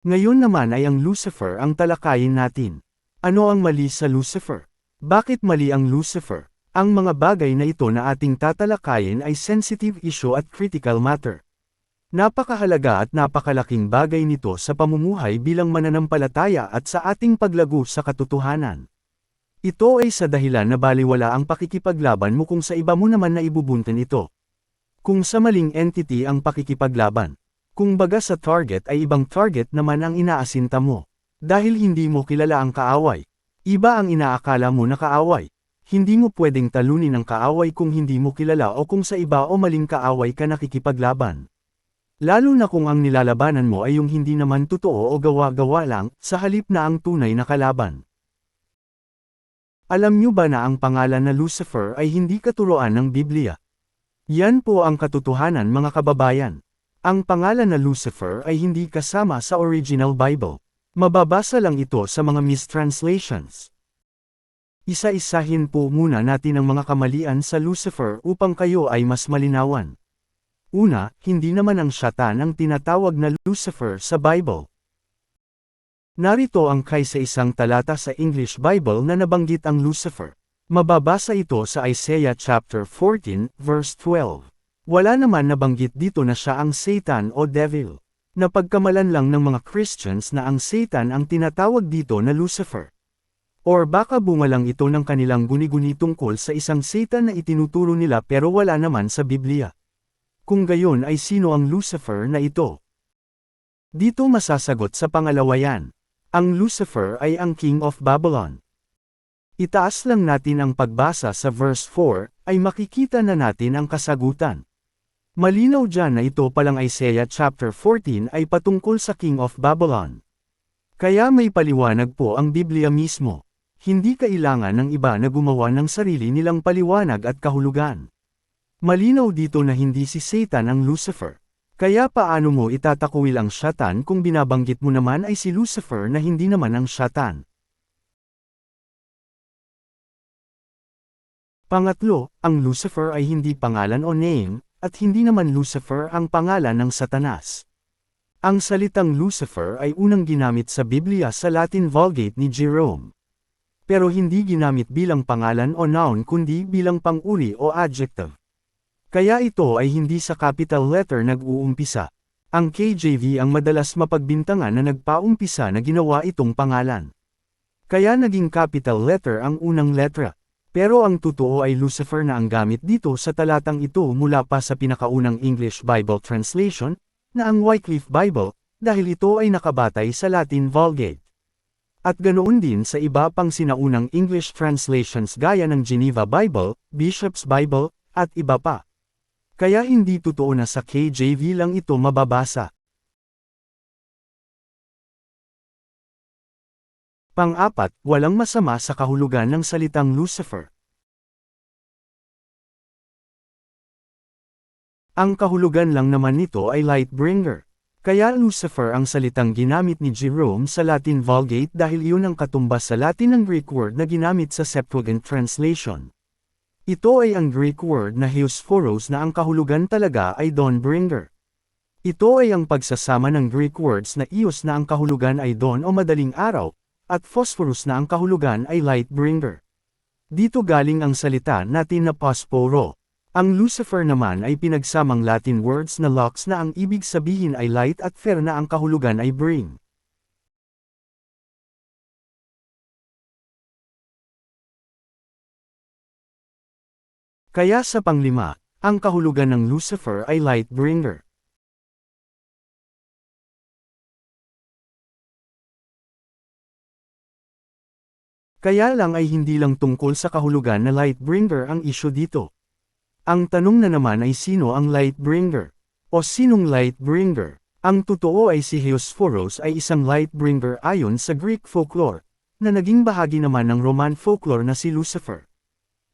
Ngayon naman ay ang Lucifer ang talakayin natin. Ano ang mali sa Lucifer? Bakit mali ang Lucifer? Ang mga bagay na ito na ating tatalakayin ay sensitive issue at critical matter. Napakahalaga at napakalaking bagay nito sa pamumuhay bilang mananampalataya at sa ating paglago sa katotohanan. Ito ay sa dahilan na baliwala ang pakikipaglaban mo kung sa iba mo naman na ibubuntin ito. Kung sa maling entity ang pakikipaglaban. Kung baga sa target ay ibang target naman ang inaasinta mo. Dahil hindi mo kilala ang kaaway. Iba ang inaakala mo na kaaway. Hindi mo pwedeng talunin ang kaaway kung hindi mo kilala o kung sa iba o maling kaaway ka nakikipaglaban. Lalo na kung ang nilalabanan mo ay yung hindi naman totoo o gawa-gawa lang, sa halip na ang tunay na kalaban. Alam nyo ba na ang pangalan na Lucifer ay hindi katuroan ng Biblia? Yan po ang katotohanan mga kababayan. Ang pangalan na Lucifer ay hindi kasama sa original Bible. Mababasa lang ito sa mga mistranslations. Isa-isahin po muna natin ang mga kamalian sa Lucifer upang kayo ay mas malinawan. Una, hindi naman ang Satan ang tinatawag na Lucifer sa Bible. Narito ang kay sa isang talata sa English Bible na nabanggit ang Lucifer. Mababasa ito sa Isaiah chapter 14, verse 12. Wala naman nabanggit dito na siya ang Satan o Devil. Napagkamalan lang ng mga Christians na ang Satan ang tinatawag dito na Lucifer. Or baka bunga lang ito ng kanilang guni-guni tungkol sa isang Satan na itinuturo nila pero wala naman sa Biblia. Kung gayon ay sino ang Lucifer na ito? Dito masasagot sa pangalawa yan. Ang Lucifer ay ang King of Babylon. Itaas lang natin ang pagbasa sa verse 4, ay makikita na natin ang kasagutan. Malinaw dyan na ito palang Isaiah chapter 14 ay patungkol sa King of Babylon. Kaya may paliwanag po ang Biblia mismo. Hindi kailangan ng iba na gumawa ng sarili nilang paliwanag at kahulugan. Malinaw dito na hindi si Satan ang Lucifer. Kaya paano mo itatakwil ang Satan kung binabanggit mo naman ay si Lucifer na hindi naman ang Satan? Pangatlo, ang Lucifer ay hindi pangalan o name, at hindi naman Lucifer ang pangalan ng Satanas. Ang salitang Lucifer ay unang ginamit sa Biblia sa Latin Vulgate ni Jerome. Pero hindi ginamit bilang pangalan o noun kundi bilang panguri o adjective. Kaya ito ay hindi sa capital letter nag-uumpisa. Ang KJV ang madalas mapagbintangan na nagpaumpisa na ginawa itong pangalan. Kaya naging capital letter ang unang letra. Pero ang totoo ay Lucifer na ang gamit dito sa talatang ito mula pa sa pinakaunang English Bible translation, na ang Wycliffe Bible, dahil ito ay nakabatay sa Latin Vulgate. At ganoon din sa iba pang sinaunang English translations gaya ng Geneva Bible, Bishop's Bible, at iba pa. Kaya hindi totoo na sa KJV lang ito mababasa. Pang-apat, walang masama sa kahulugan ng salitang Lucifer. Ang kahulugan lang naman nito ay light bringer. Kaya Lucifer ang salitang ginamit ni Jerome sa Latin Vulgate dahil iyon ang katumbas sa Latin ng Greek word na ginamit sa Septuagint translation. Ito ay ang Greek word na Heosphoros na ang kahulugan talaga ay dawnbringer. Ito ay ang pagsasama ng Greek words na ios na ang kahulugan ay dawn o madaling araw, at phosphorus na ang kahulugan ay light bringer. Dito galing ang salita natin na posporo. Ang Lucifer naman ay pinagsamang Latin words na lux na ang ibig sabihin ay light at fer na ang kahulugan ay bring. Kaya sa panglima, ang kahulugan ng Lucifer ay light bringer. Kaya lang ay hindi lang tungkol sa kahulugan na light bringer ang isyo dito. Ang tanong na naman ay sino ang light bringer? O sinong light bringer? Ang totoo ay si Heosphoros ay isang light bringer ayon sa Greek folklore, na naging bahagi naman ng Roman folklore na si Lucifer.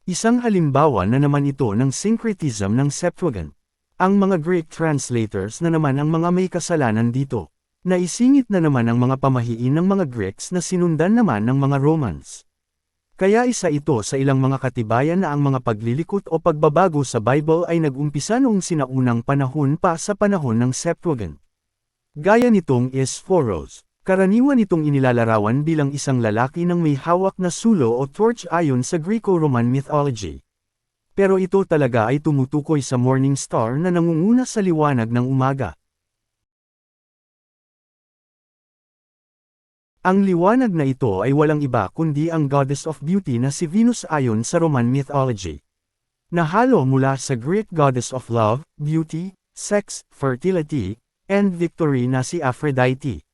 Isang halimbawa na naman ito ng syncretism ng Septuagint. Ang mga Greek translators na naman ang mga may kasalanan dito. Naisingit na naman ang mga pamahiin ng mga Greeks na sinundan naman ng mga Romans. Kaya isa ito sa ilang mga katibayan na ang mga paglilikot o pagbabago sa Bible ay nag-umpisa noong sinaunang panahon pa sa panahon ng Septuagint. Gaya nitong Isphoros. Karaniwan itong inilalarawan bilang isang lalaki ng may hawak na sulo o torch ayon sa Greco-Roman mythology. Pero ito talaga ay tumutukoy sa morning star na nangunguna sa liwanag ng umaga. Ang liwanag na ito ay walang iba kundi ang goddess of beauty na si Venus ayon sa Roman mythology. Nahalo mula sa Greek goddess of love, beauty, sex, fertility, and victory na si Aphrodite.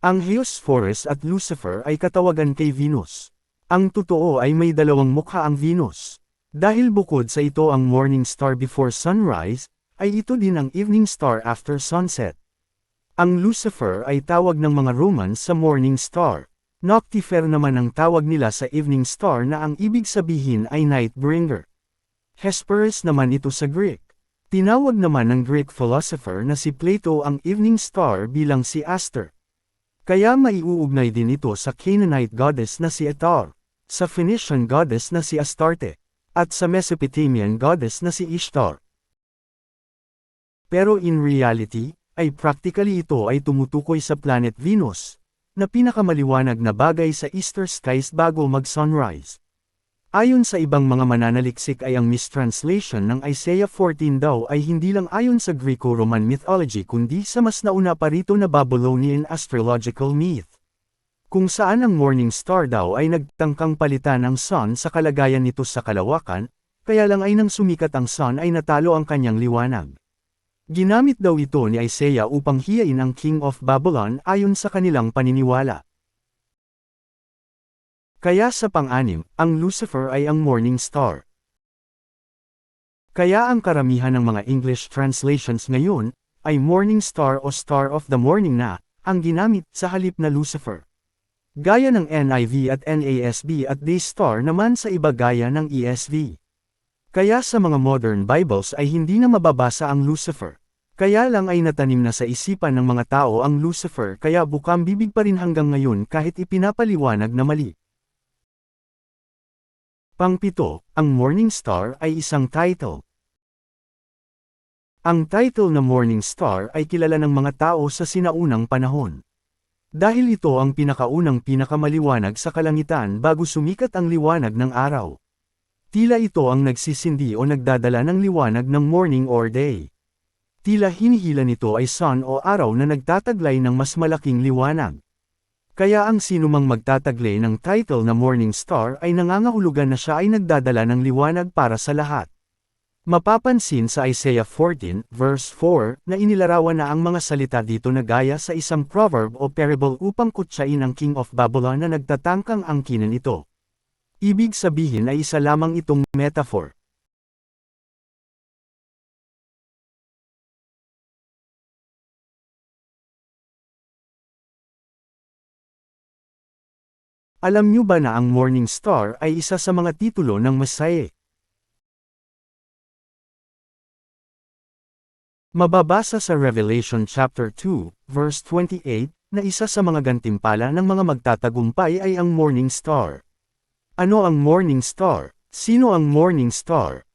Ang Heliosphorus at Lucifer ay katawagan kay Venus. Ang totoo ay may dalawang mukha ang Venus. Dahil bukod sa ito ang morning star before sunrise, ay ito din ang evening star after sunset. Ang Lucifer ay tawag ng mga Romans sa morning star. Noctifer naman ang tawag nila sa evening star na ang ibig sabihin ay night bringer. Hesperus naman ito sa Greek. Tinawag naman ng Greek philosopher na si Plato ang evening star bilang si Aster. Kaya maiuugnay din ito sa Canaanite goddess na si Etar, sa Phoenician goddess na si Astarte, at sa Mesopotamian goddess na si Ishtar. Pero in reality, ay practically ito ay tumutukoy sa planet Venus, na pinakamaliwanag na bagay sa easter skies bago mag-sunrise. Ayon sa ibang mga mananaliksik ay ang mistranslation ng Isaiah 14 daw ay hindi lang ayon sa Greco-Roman mythology kundi sa mas nauna pa rito na Babylonian astrological myth. Kung saan ang morning star daw ay nagtangkang palitan ang sun sa kalagayan nito sa kalawakan, kaya lang ay nang sumikat ang sun ay natalo ang kanyang liwanag. Ginamit daw ito ni Isaiah upang hiyain ang King of Babylon ayon sa kanilang paniniwala. Kaya sa pang-anim, ang Lucifer ay ang morning star. Kaya ang karamihan ng mga English translations ngayon, ay morning star o star of the morning na, ang ginamit sa halip na Lucifer. Gaya ng NIV at NASB at day star naman sa iba gaya ng ESV. Kaya sa mga modern Bibles ay hindi na mababasa ang Lucifer. Kaya lang ay natanim na sa isipan ng mga tao ang Lucifer kaya bukang bibig pa rin hanggang ngayon kahit ipinapaliwanag na mali. Pangpito, ang Morning Star ay isang title. Ang title na Morning Star ay kilala ng mga tao sa sinaunang panahon. Dahil ito ang pinakaunang pinakamaliwanag sa kalangitan bago sumikat ang liwanag ng araw. Tila ito ang nagsisindi o nagdadala ng liwanag ng morning or day. Tila hinihila nito ay sun o araw na nagtataglay ng mas malaking liwanag. Kaya ang sinumang magtataglay ng title na Morning Star ay nangangahulugan na siya ay nagdadala ng liwanag para sa lahat. Mapapansin sa Isaiah 14, verse 4, na inilarawan na ang mga salita dito na gaya sa isang proverb o parable upang kutsain ang King of Babylon na nagtatangkang angkinan ito. Ibig sabihin ay isa lamang itong metaphor. Alam niyo ba na ang Morning Star ay isa sa mga titulo ng Messiah? Mababasa sa Revelation chapter 2, verse 28, na isa sa mga gantimpala ng mga magtatagumpay ay ang Morning Star. Ano ang Morning Star? Sino ang Morning Star?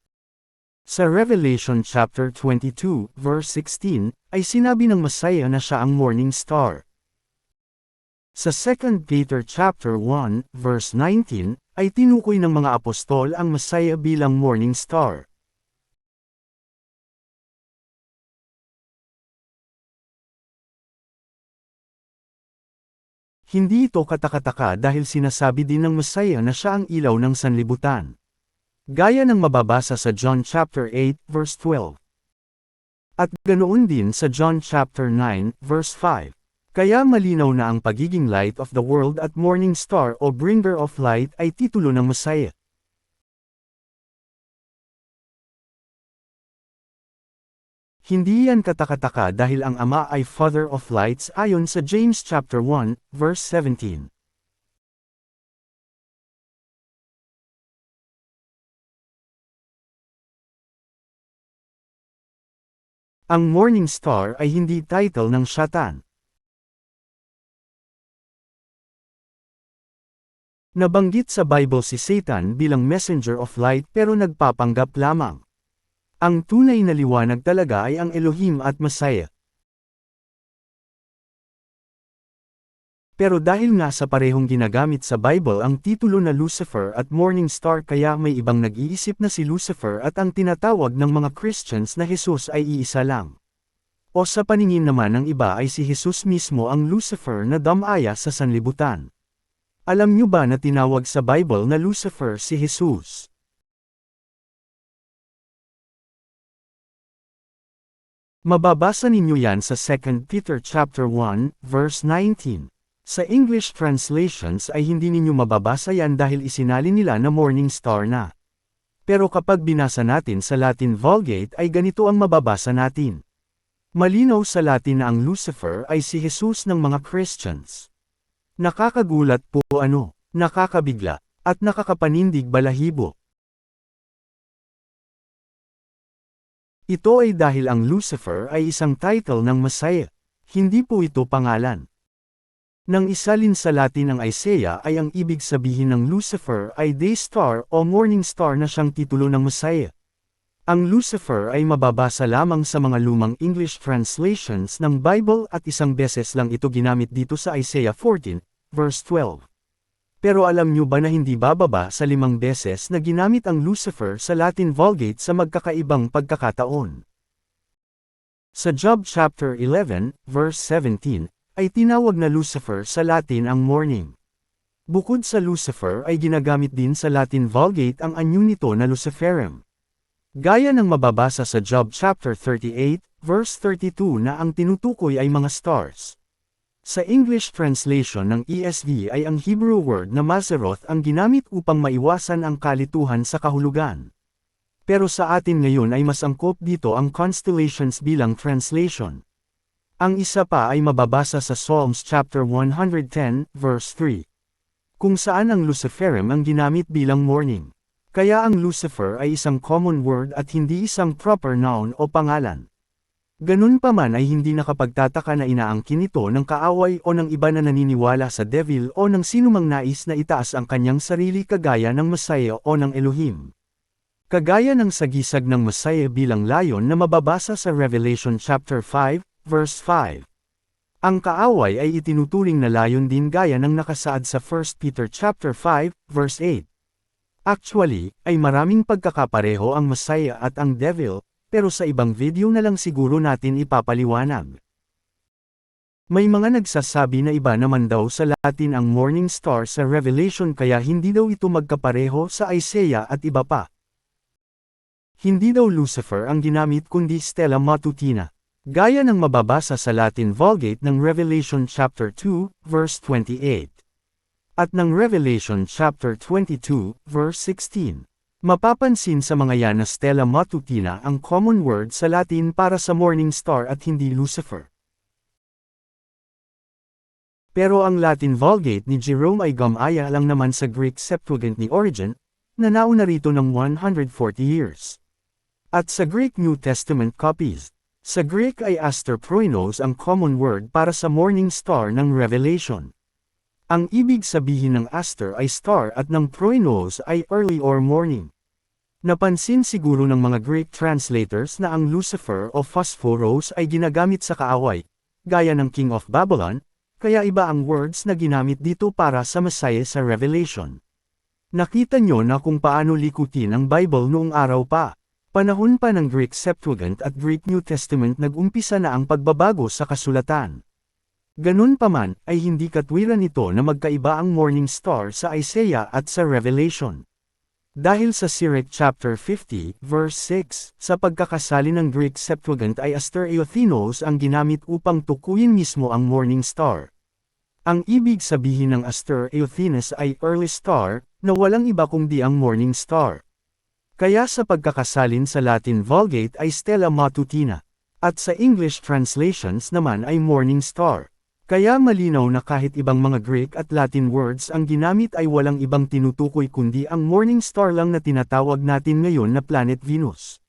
Sa Revelation chapter 22, verse 16, ay sinabi ng Messiah na siya ang Morning Star. Sa 2 Peter chapter 1, verse 19, ay tinukoy ng mga apostol ang Messiah bilang morning star. Hindi ito katakataka dahil sinasabi din ng Messiah na siya ang ilaw ng sanlibutan. Gaya ng mababasa sa John chapter 8, verse 12. At ganoon din sa John chapter 9, verse 5. Kaya malinaw na ang pagiging light of the world at morning star o bringer of light ay titulo ng Messiah. Hindi yan katakataka dahil ang Ama ay Father of Lights ayon sa James chapter 1, verse 17. Ang morning star ay hindi title ng Satan. Nabanggit sa Bible si Satan bilang messenger of light pero nagpapanggap lamang. Ang tunay na liwanag talaga ay ang Elohim at Messiah. Pero dahil nga sa parehong ginagamit sa Bible ang titulo na Lucifer at Morning Star kaya may ibang nag-iisip na si Lucifer at ang tinatawag ng mga Christians na Jesus ay iisa lang. O sa paningin naman ng iba ay si Jesus mismo ang Lucifer na damaya sa sanlibutan. Alam niyo ba na tinawag sa Bible na Lucifer si Jesus? Mababasa ninyo yan sa 2 Peter chapter 1, verse 19. Sa English translations ay hindi ninyo mababasa yan dahil isinalin nila na morning star na. Pero kapag binasa natin sa Latin Vulgate ay ganito ang mababasa natin. Malinaw sa Latin na ang Lucifer ay si Jesus ng mga Christians. Nakakagulat po ano, nakakabigla, at nakakapanindig balahibo. Ito ay dahil ang Lucifer ay isang title ng Messiah. Hindi po ito pangalan. Nang isalin sa Latin ang Isaiah ay ang ibig sabihin ng Lucifer ay day star o morning star na siyang titulo ng Messiah. Ang Lucifer ay mababasa lamang sa mga lumang English translations ng Bible at isang beses lang ito ginamit dito sa Isaiah 14, verse 12. Pero alam nyo ba na hindi bababa sa limang beses na ginamit ang Lucifer sa Latin Vulgate sa magkakaibang pagkakataon? Sa Job chapter 11, verse 17, ay tinawag na Lucifer sa Latin ang morning. Bukod sa Lucifer ay ginagamit din sa Latin Vulgate ang anyo nito na Luciferum. Gaya ng mababasa sa Job chapter 38, verse 32 na ang tinutukoy ay mga stars. Sa English translation ng ESV ay ang Hebrew word na Maseroth ang ginamit upang maiwasan ang kalituhan sa kahulugan. Pero sa atin ngayon ay mas angkop dito ang constellations bilang translation. Ang isa pa ay mababasa sa Psalms chapter 110, verse 3. Kung saan ang Luciferum ang ginamit bilang morning. Kaya ang Lucifer ay isang common word at hindi isang proper noun o pangalan. Ganun pa man ay hindi nakapagtataka na inaangkin ito ng kaaway o ng iba na naniniwala sa devil o ng sinumang nais na itaas ang kanyang sarili kagaya ng Messiah o ng Elohim. Kagaya ng sagisag ng Messiah bilang layon na mababasa sa Revelation chapter 5, Verse 5. Ang kaaway ay itinuturing na layon din gaya ng nakasaad sa 1 Peter chapter 5, verse 8. Actually, ay maraming pagkakapareho ang Messiah at ang Devil, pero sa ibang video na lang siguro natin ipapaliwanag. May mga nagsasabi na iba naman daw sa Latin ang morning star sa Revelation kaya hindi daw ito magkapareho sa Isaiah at iba pa. Hindi daw Lucifer ang ginamit kundi Stella Matutina. Gaya ng mababasa sa Latin Vulgate ng Revelation chapter 2, verse 28. At ng Revelation chapter 22, verse 16. Mapapansin sa mga yan na Stella Matutina ang common word sa Latin para sa morning star at hindi Lucifer. Pero ang Latin Vulgate ni Jerome ay gamaya lang naman sa Greek Septuagint ni Origen, na nauna rito ng 140 years. At sa Greek New Testament copies, sa Greek ay aster proinos ang common word para sa morning star ng Revelation. Ang ibig sabihin ng aster ay star at ng proinos ay early or morning. Napansin siguro ng mga Greek translators na ang Lucifer o Phosphoros ay ginagamit sa kaaway, gaya ng King of Babylon, kaya iba ang words na ginamit dito para sa Messiah sa Revelation. Nakita nyo na kung paano likutin ang Bible noong araw pa. Panahon pa ng Greek Septuagint at Greek New Testament nag-umpisa na ang pagbabago sa kasulatan. Ganun pa man, ay hindi katwiran ito na magkaiba ang morning star sa Isaiah at sa Revelation. Dahil sa Sirach chapter 50, verse 6, sa pagkakasali ng Greek Septuagint ay Aster Eothinos ang ginamit upang tukuyin mismo ang morning star. Ang ibig sabihin ng Aster Eothinos ay early star, na walang iba kundi ang morning star. Kaya sa pagkakasalin sa Latin Vulgate ay Stella Matutina. At sa English translations naman ay Morning Star. Kaya malinaw na kahit ibang mga Greek at Latin words ang ginamit ay walang ibang tinutukoy kundi ang morning star lang na tinatawag natin ngayon na planet Venus.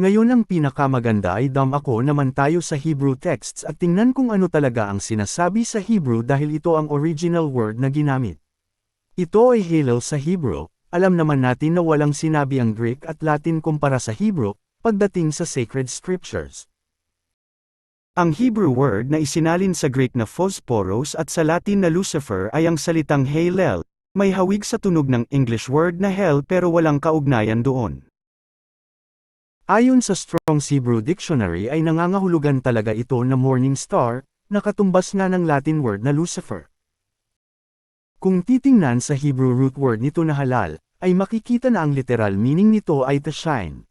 Ngayon ang pinakamaganda ay dam ako naman tayo sa Hebrew texts at tingnan kung ano talaga ang sinasabi sa Hebrew dahil ito ang original word na ginamit. Ito ay Hillel sa Hebrew, alam naman natin na walang sinabi ang Greek at Latin kumpara sa Hebrew, pagdating sa sacred scriptures. Ang Hebrew word na isinalin sa Greek na phosporos at sa Latin na Lucifer ay ang salitang Hallel, may hawig sa tunog ng English word na hell pero walang kaugnayan doon. Ayon sa Strong's Hebrew Dictionary ay nangangahulugan talaga ito na morning star, nakatumbas nga ng Latin word na Lucifer. Kung titingnan sa Hebrew root word nito na halal, ay makikita na ang literal meaning nito ay to shine.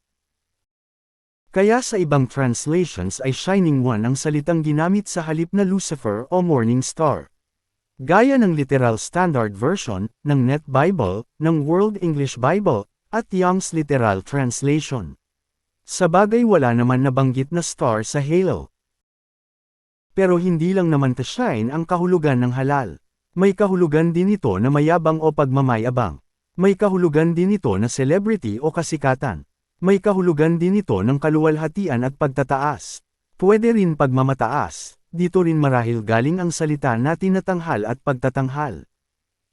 Kaya sa ibang translations ay shining one ang salitang ginamit sa halip na Lucifer o morning star. Gaya ng literal standard version, ng Net Bible, ng World English Bible, at Young's Literal Translation. Sa bagay wala naman nabanggit na star sa halo. Pero hindi lang naman to shine ang kahulugan ng halal. May kahulugan din ito na mayabang o pagmamayabang. May kahulugan din ito na celebrity o kasikatan. May kahulugan din ito ng kaluwalhatian at pagtataas. Pwede rin pagmamataas, dito rin marahil galing ang salita natin na tanghal at pagtatanghal.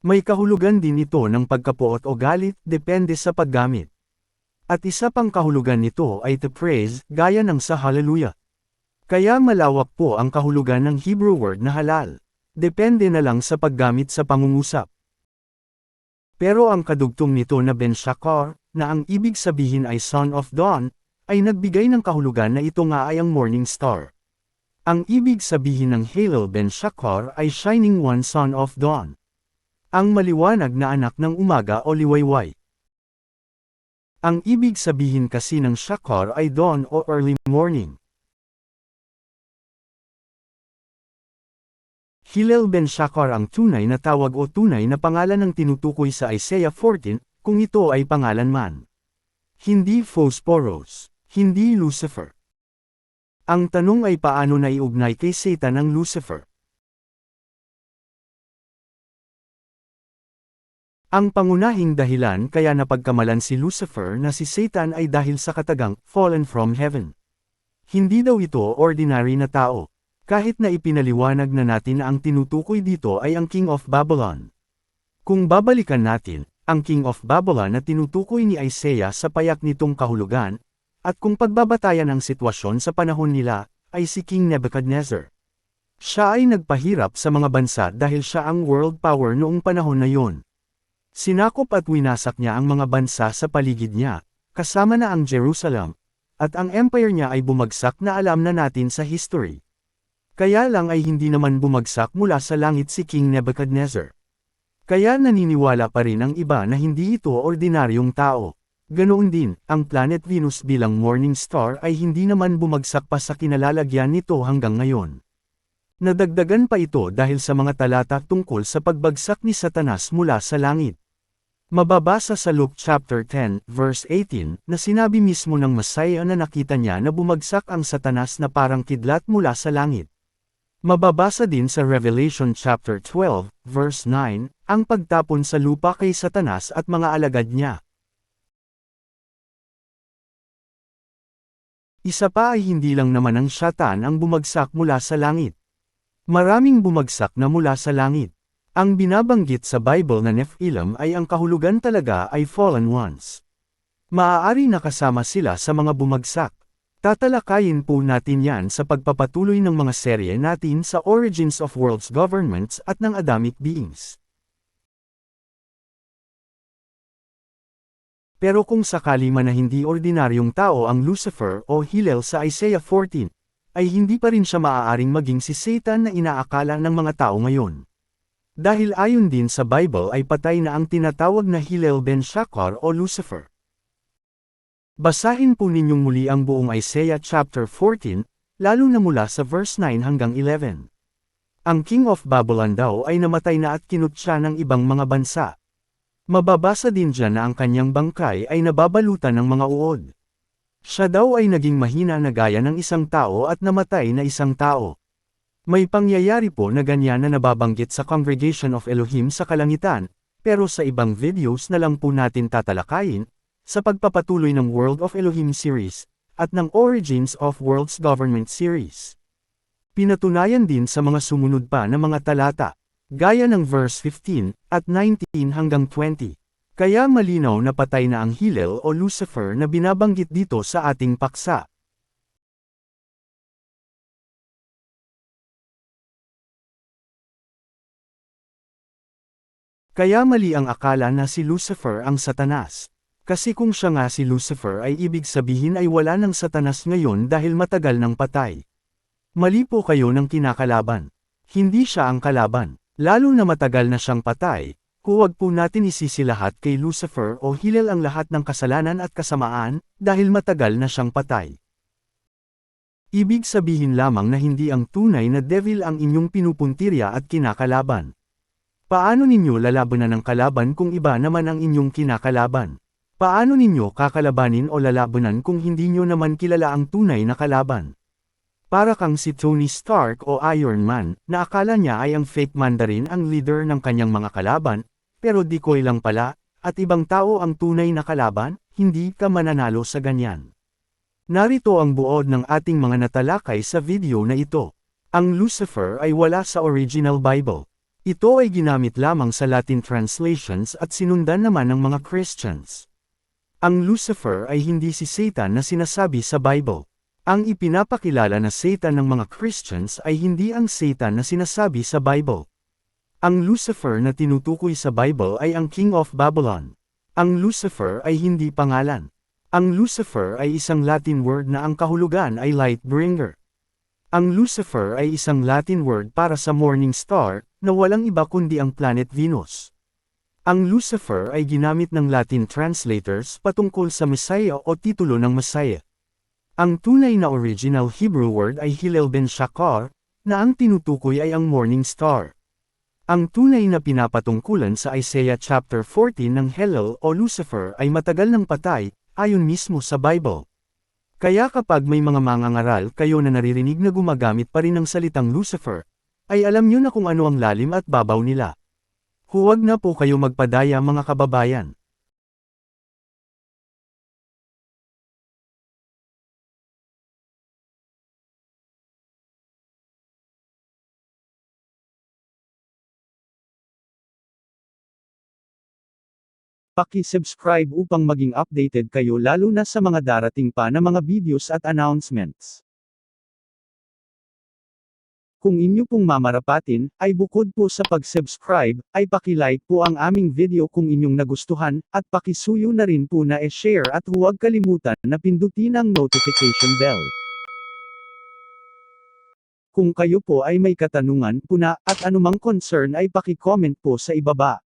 May kahulugan din ito ng pagkapuot o galit, depende sa paggamit. At isa pang kahulugan nito ay to praise, gaya ng sa hallelujah. Kaya malawak po ang kahulugan ng Hebrew word na halal. Depende na lang sa paggamit sa pangungusap. Pero ang kadugtong nito na Ben Shakar, na ang ibig sabihin ay Son of Dawn, ay nagbigay ng kahulugan na ito nga ay ang Morning Star. Ang ibig sabihin ng Halel Ben Shakar ay Shining One Son of Dawn. Ang maliwanag na anak ng umaga o liwayway. Ang ibig sabihin kasi ng shakar ay dawn o early morning. Hillel ben Shakar ang tunay na tawag o tunay na pangalan ng tinutukoy sa Isaiah 14, kung ito ay pangalan man. Hindi Phosporos, hindi Lucifer. Ang tanong ay paano na iugnay kay Satan ang Lucifer. Ang pangunahing dahilan kaya napagkamalan si Lucifer na si Satan ay dahil sa katagang fallen from heaven. Hindi daw ito ordinary na tao. Kahit na ipinaliwanag na natin na ang tinutukoy dito ay ang King of Babylon. Kung babalikan natin, ang King of Babylon na tinutukoy ni Isaiah sa payak nitong kahulugan, at kung pagbabatayan ang sitwasyon sa panahon nila, ay si King Nebuchadnezzar. Siya ay nagpahirap sa mga bansa dahil siya ang world power noong panahon na yun. Sinakop at winasak niya ang mga bansa sa paligid niya, kasama na ang Jerusalem, at ang empire niya ay bumagsak na alam na natin sa history. Kaya lang ay hindi naman bumagsak mula sa langit si King Nebuchadnezzar. Kaya naniniwala pa rin ang iba na hindi ito ordinaryong tao. Ganoon din, ang planet Venus bilang morning star ay hindi naman bumagsak pa sa kinalalagyan nito hanggang ngayon. Nadagdagan pa ito dahil sa mga talata tungkol sa pagbagsak ni Satanas mula sa langit. Mababasa sa Luke chapter 10, verse 18, na sinabi mismo ng Messiah na nakita niya na bumagsak ang satanas na parang kidlat mula sa langit. Mababasa din sa Revelation chapter 12, verse 9, ang pagtapon sa lupa kay satanas at mga alagad niya. Isa pa ay hindi lang naman ang syatan ang bumagsak mula sa langit. Maraming bumagsak na mula sa langit. Ang binabanggit sa Bible na Nephilim ay ang kahulugan talaga ay fallen ones. Maaari nakasama sila sa mga bumagsak. Tatalakayin po natin yan sa pagpapatuloy ng mga serye natin sa Origins of World's Governments at ng Adamic Beings. Pero kung sakali man na hindi ordinaryong tao ang Lucifer o Hillel sa Isaiah 14, ay hindi pa rin siya maaaring maging si Satan na inaakala ng mga tao ngayon. Dahil ayon din sa Bible ay patay na ang tinatawag na Hillel ben Shakar o Lucifer. Basahin po ninyong muli ang buong Isaiah chapter 14, lalo na mula sa verse 9 hanggang 11. Ang King of Babylon daw ay namatay na at kinutsa ng ibang mga bansa. Mababasa din dyan na ang kanyang bangkay ay nababalutan ng mga uod. Siya daw ay naging mahina na gaya ng isang tao at namatay na isang tao. May pangyayari po na ganyan na nababanggit sa Congregation of Elohim sa kalangitan, pero sa ibang videos na lang po natin tatalakayin, sa pagpapatuloy ng World of Elohim series, at ng Origins of Worlds Government Series. Pinatunayan din sa mga sumunod pa na mga talata, gaya ng verse 15 at 19 hanggang 20. Kaya malinaw na patay na ang Hillel o Lucifer na binabanggit dito sa ating paksa. Kaya mali ang akala na si Lucifer ang satanas. Kasi kung siya nga si Lucifer ay ibig sabihin ay wala ng satanas ngayon dahil matagal nang patay. Mali po kayo ng kinakalaban. Hindi siya ang kalaban. Lalo na matagal na siyang patay, huwag po natin isisilahat kay Lucifer o Hillel ang lahat ng kasalanan at kasamaan, dahil matagal na siyang patay. Ibig sabihin lamang na hindi ang tunay na devil ang inyong pinupuntirya at kinakalaban. Paano ninyo lalabanan ang kalaban kung iba naman ang inyong kinakalaban? Paano ninyo kakalabanin o lalabanan kung hindi nyo naman kilala ang tunay na kalaban? Para kang si Tony Stark o Iron Man, na akala niya ay ang fake Mandarin ang leader ng kanyang mga kalaban, pero decoy lang pala, at ibang tao ang tunay na kalaban, hindi ka mananalo sa ganyan. Narito ang buod ng ating mga natalakay sa video na ito. Ang Lucifer ay wala sa original Bible. Ito ay ginamit lamang sa Latin translations at sinundan naman ng mga Christians. Ang Lucifer ay hindi si Satan na sinasabi sa Bible. Ang ipinapakilala na Satan ng mga Christians ay hindi ang Satan na sinasabi sa Bible. Ang Lucifer na tinutukoy sa Bible ay ang King of Babylon. Ang Lucifer ay hindi pangalan. Ang Lucifer ay isang Latin word na ang kahulugan ay light bringer. Ang Lucifer ay isang Latin word para sa morning star, na walang iba kundi ang planet Venus. Ang Lucifer ay ginamit ng Latin translators patungkol sa Messiah o titulo ng Messiah. Ang tunay na original Hebrew word ay Hillel ben Shakar, na ang tinutukoy ay ang morning star. Ang tunay na pinapatungkulan sa Isaiah chapter 14 ng Hillel o Lucifer ay matagal ng patay, ayon mismo sa Bible. Kaya kapag may mga mangangaral kayo na naririnig na gumagamit pa rin ng salitang Lucifer, ay alam nyo na kung ano ang lalim at babaw nila. Huwag na po kayo magpadaya mga kababayan. Paki-subscribe upang maging updated kayo lalo na sa mga darating pa na mga videos at announcements. Kung inyo pong mamarapatin, ay bukod po sa pag-subscribe, ay paki-like po ang aming video kung inyong nagustuhan, at pakisuyo na rin po na e-share at huwag kalimutan na pindutin ang notification bell. Kung kayo po ay may katanungan, puna, at anumang concern ay paki-comment po sa ibaba.